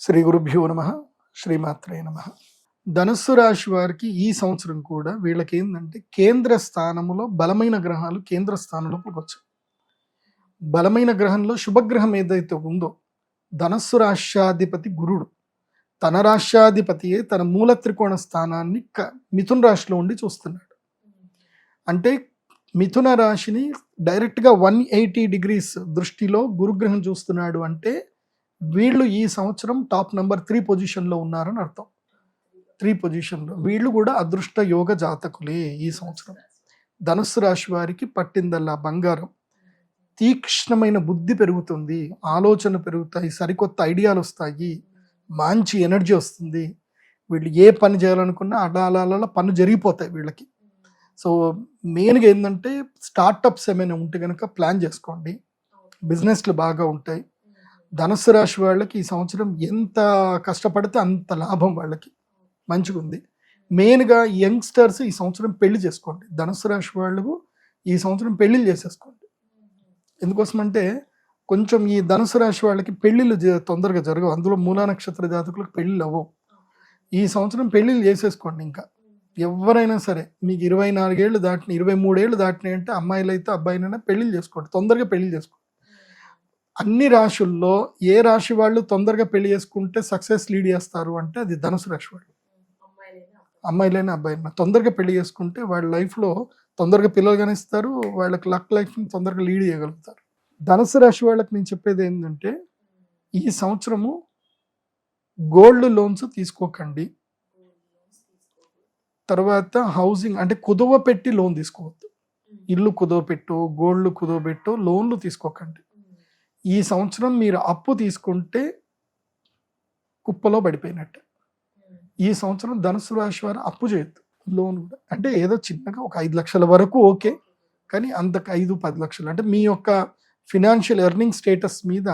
శ్రీ గురుభ్యో నమ శ్రీమాత్రే నమ. ధనుస్సు రాశి వారికి ఈ సంవత్సరం కూడా వీళ్ళకి ఏంటంటే కేంద్ర స్థానములో బలమైన గ్రహాలు కేంద్ర స్థానంలోకి వచ్చాయి బలమైన గ్రహంలో శుభగ్రహం ఏదైతే ఉందో ధనస్సు రాష్ట్రాధిపతి గురుడు. తన రాష్ట్రాధిపతియే తన మూల త్రికోణ స్థానాన్ని క- మిథున రాశిలో ఉండి చూస్తున్నాడు. అంటే మిథున రాశిని డైరెక్ట్గా వన్ ఎయిటీ డిగ్రీస్ దృష్టిలో గురుగ్రహం చూస్తున్నాడు అంటే వీళ్ళు ఈ సంవత్సరం టాప్ నెంబర్ త్రీ పొజిషన్లో ఉన్నారని అర్థం. త్రీ పొజిషన్లో. వీళ్ళు కూడా అదృష్ట యోగ జాతకులే ఈ సంవత్సరం. ధనుస్సు రాశి వారికి పట్టిందల్లా బంగారం. తీక్ష్ణమైన బుద్ధి పెరుగుతుంది ఆలోచన పెరుగుతాయి సరికొత్త ఐడియాలు వస్తాయి మంచి ఎనర్జీ వస్తుంది. వీళ్ళు ఏ పని చేయాలనుకున్నా అలా అలా పనులు జరిగిపోతాయి వీళ్ళకి. సో మెయిన్గా ఏంటంటే స్టార్టప్స్ ఏమైనా ఉంటే కనుక ప్లాన్ చేసుకోండి. బిజినెస్లు బాగా ఉంటాయి. ధనుసు రాశి వాళ్ళకి ఈ సంవత్సరం ఎంత కష్టపడితే అంత లాభం వాళ్ళకి. మంచిగా ఉంది మెయిన్గా యంగ్స్టర్స్ ఈ సంవత్సరం పెళ్ళి చేసుకోండి. ధనుసు రాశి వాళ్ళు ఈ సంవత్సరం పెళ్ళిళ్ళు చేసేసుకోండి. ఎందుకోసమంటే కొంచెం ఈ ధనుసు రాశి వాళ్ళకి పెళ్ళిళ్ళు జ- తొందరగా జరగవు. అందులో మూలా నక్షత్ర జాతకులకు పెళ్ళిళ్ళు అవ్వవు. ఈ సంవత్సరం పెళ్ళిళ్ళు చేసేసుకోండి ఇంకా. ఎవరైనా సరే మీకు ఇరవై నాలుగేళ్ళు దాటిన ఇరవై మూడేళ్ళు దాటినాయి అంటే అమ్మాయిలు అయితే అబ్బాయినైనా పెళ్ళిళ్ళు చేసుకోండి. తొందరగా పెళ్ళి చేసుకోండి. అన్ని రాశుల్లో ఏ రాశి వాళ్ళు తొందరగా పెళ్ళి చేసుకుంటే సక్సెస్ లీడ్ చేస్తారు అంటే అది ధనుసు రాశి వాళ్ళు. అమ్మాయిలైనా అబ్బాయిలైనా తొందరగా పెళ్ళి చేసుకుంటే వాళ్ళ లైఫ్లో తొందరగా పిల్లలు కనిస్తారు వాళ్ళకి లక్ లైఫ్ని తొందరగా లీడ్ చేయగలుగుతారు. ధనుసు రాశి వాళ్ళకి నేను చెప్పేది ఏంటంటే ఈ సంవత్సరము గోల్డ్ లోన్స్ తీసుకోకండి. తర్వాత హౌసింగ్ అంటే కుదువ పెట్టి లోన్ తీసుకోవద్దు. ఇల్లు కుదవ పెట్టు గోల్డ్ కుదవ పెట్టు లోన్లు తీసుకోకండి. ఈ సంవత్సరం మీరు అప్పు తీసుకుంటే కుప్పలో పడిపోయినట్టు. ఈ సంవత్సరం ధనుసు రాశి వారు అప్పు చేయొద్దు. లోన్ కూడా. అంటే ఏదో చిన్నగా ఒక ఐదు లక్షల వరకు ఓకే. కానీ అంతకు ఐదు పది లక్షలు. అంటే మీ యొక్క ఫినాన్షియల్ ఎర్నింగ్ స్టేటస్ మీద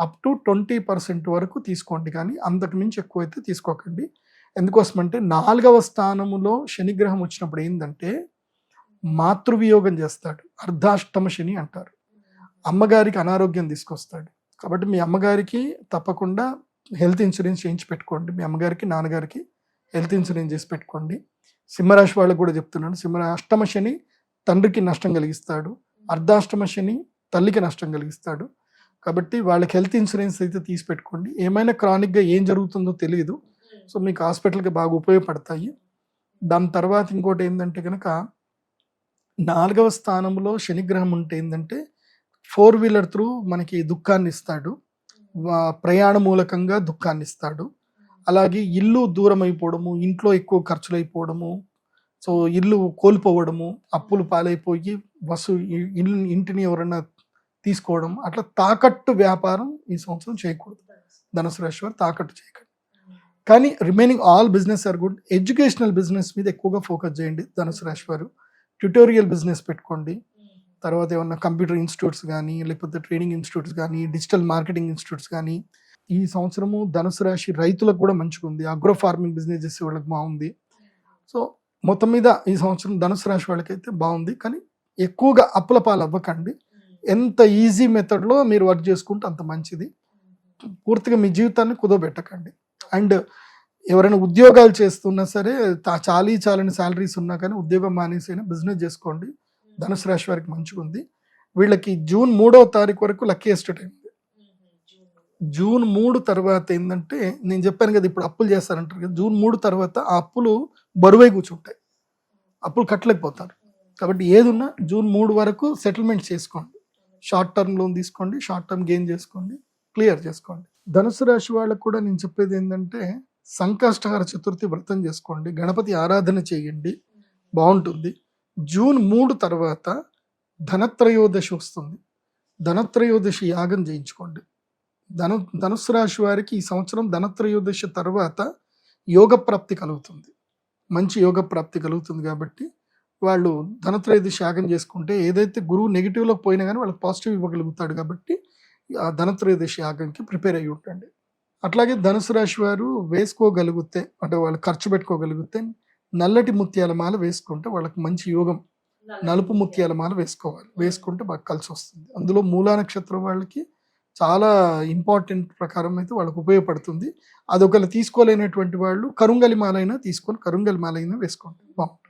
అప్ టు ట్వంటీ పర్సెంట్ వరకు తీసుకోండి. కానీ అంతకు మించి ఎక్కువైతే తీసుకోకండి. ఎందుకోసం అంటే నాలుగవ స్థానములో శనిగ్రహం వచ్చినప్పుడు ఏంటంటే మాతృవియోగం చేస్తాడు. అర్ధాష్టమ శని అంటారు. అమ్మగారికి అనారోగ్యం తీసుకొస్తాడు. కాబట్టి మీ అమ్మగారికి తప్పకుండా హెల్త్ ఇన్సూరెన్స్ చేయించి పెట్టుకోండి. మీ అమ్మగారికి నాన్నగారికి హెల్త్ ఇన్సూరెన్స్ చేసి పెట్టుకోండి. సింహరాశి వాళ్ళకు కూడా చెప్తున్నాను. సింహ అష్టమ శని తండ్రికి నష్టం కలిగిస్తాడు. అర్ధాష్టమ శని తల్లికి నష్టం కలిగిస్తాడు. కాబట్టి వాళ్ళకి హెల్త్ ఇన్సూరెన్స్ అయితే తీసి పెట్టుకోండి. ఏమైనా క్రానిక్గా ఏం జరుగుతుందో తెలియదు. సో మీకు హాస్పిటల్కి బాగా ఉపయోగపడతాయి. దాని తర్వాత ఇంకోటి ఏంటంటే కనుక నాలుగవ స్థానంలో శనిగ్రహం ఉంటే ఏంటంటే ఫోర్ వీలర్ త్రూ మనకి దుఃఖాన్ని ఇస్తాడు ప్రయాణ మూలకంగా దుఃఖాన్ని ఇస్తాడు అలాగే ఇల్లు దూరం అయిపోవడము ఇంట్లో ఎక్కువ ఖర్చులు అయిపోవడము సో ఇల్లు కోల్పోవడము అప్పులు పాలైపోయి వసు ఇల్లు ఇంటిని ఎవరైనా తీసుకోవడం అట్లా తాకట్టు వ్యాపారం ఈ సంవత్సరం చేయకూడదు. ధనసురేశ్వర్ తాకట్టు చేయకండి. కానీ remaining all business are good. Educational business మీద ఎక్కువగా ఫోకస్ చేయండి ధనుసు ట్యూటోరియల్ బిజినెస్ పెట్టుకోండి. తర్వాత ఏమన్నా కంప్యూటర్ ఇన్స్టిట్యూట్స్ కానీ లేకపోతే ట్రైనింగ్ ఇన్స్టిట్యూట్స్ కానీ డిజిటల్ మార్కెటింగ్ ఇన్స్టిట్యూట్స్ కానీ ఈ సంవత్సరము ధనుసు రాశి రైతులకు కూడా మంచిగా ఉంది. అగ్రో ఫార్మింగ్ బిజినెస్ చేసే వాళ్ళకి బాగుంది. సో మొత్తం మీద ఈ సంవత్సరం ధనుసు రాశి వాళ్ళకైతే బాగుంది. కానీ ఎక్కువగా అప్పుల పాలు అవ్వకండి. ఎంత ఈజీ మెథడ్లో మీరు వర్క్ చేసుకుంటే అంత మంచిది. పూర్తిగా మీ జీవితాన్ని కుదోబెట్టకండి. అండ్ ఎవరైనా ఉద్యోగాలు చేస్తున్నా సరే చాలీ చాలని శాలరీస్ ఉన్నా కానీ ఉద్యోగం మానేసైనా బిజినెస్ చేసుకోండి. ధనుసు రాశి వారికి మంచిగా ఉంది. వీళ్ళకి జూన్ మూడవ తారీఖు వరకు లక్కీయెస్ట్ టైం జూన్ మూడు తర్వాత ఏంటంటే నేను చెప్పాను కదా ఇప్పుడు అప్పులు చేస్తారంటారు కదా జూన్ మూడు తర్వాత ఆ అప్పులు బరువై కూర్చుంటాయి. అప్పులు కట్టలేకపోతారు. కాబట్టి ఏదున్నా జూన్ మూడు వరకు సెటిల్మెంట్ చేసుకోండి. షార్ట్ టర్మ్ లోన్ తీసుకోండి షార్ట్ టర్మ్ గెయిన్ చేసుకోండి క్లియర్ చేసుకోండి. ధనుసు రాశి వాళ్ళకు కూడా నేను చెప్పేది ఏంటంటే సంకష్టహర చతుర్థి వ్రతం చేసుకోండి గణపతి ఆరాధన చేయండి బాగుంటుంది. జూన్ మూడు తర్వాత ధనత్రయోదశి వస్తుంది. ధనత్రయోదశి యాగం చేయించుకోండి. ధను ధనుసు రాశి వారికి ఈ సంవత్సరం ధనత్రయోదశి తర్వాత యోగ ప్రాప్తి కలుగుతుంది. మంచి యోగ ప్రాప్తి కలుగుతుంది కాబట్టి వాళ్ళు ధనత్రయోదశి యాగం చేసుకుంటే ఏదైతే గురువు నెగిటివ్లో పోయినా కానీ వాళ్ళకి పాజిటివ్ ఇవ్వగలుగుతాడు కాబట్టి ఆ ధనత్రయోదశి యాగంకి ప్రిపేర్ అయ్యి ఉండండి. అట్లాగే ధనుసు రాశి వారు వేసుకోగలిగితే అంటే వాళ్ళు ఖర్చు పెట్టుకోగలిగితే నల్లటి ముత్యాల మాల వేసుకుంటే వాళ్ళకి మంచి యోగం. నలుపు ముత్యాల. మాల వేసుకోవాలి. వేసుకుంటే బాగా కలిసి వస్తుంది అందులో మూలా నక్షత్రం వాళ్ళకి చాలా ఇంపార్టెంట్ ప్రకారం అయితే వాళ్ళకు ఉపయోగపడుతుంది. అది ఒకవేళ తీసుకోలేనటువంటి వాళ్ళు కరుంగలి మాల అయినా తీసుకొని కరుంగలి మాల అయినా వేసుకోండి. బాగుంటుంది.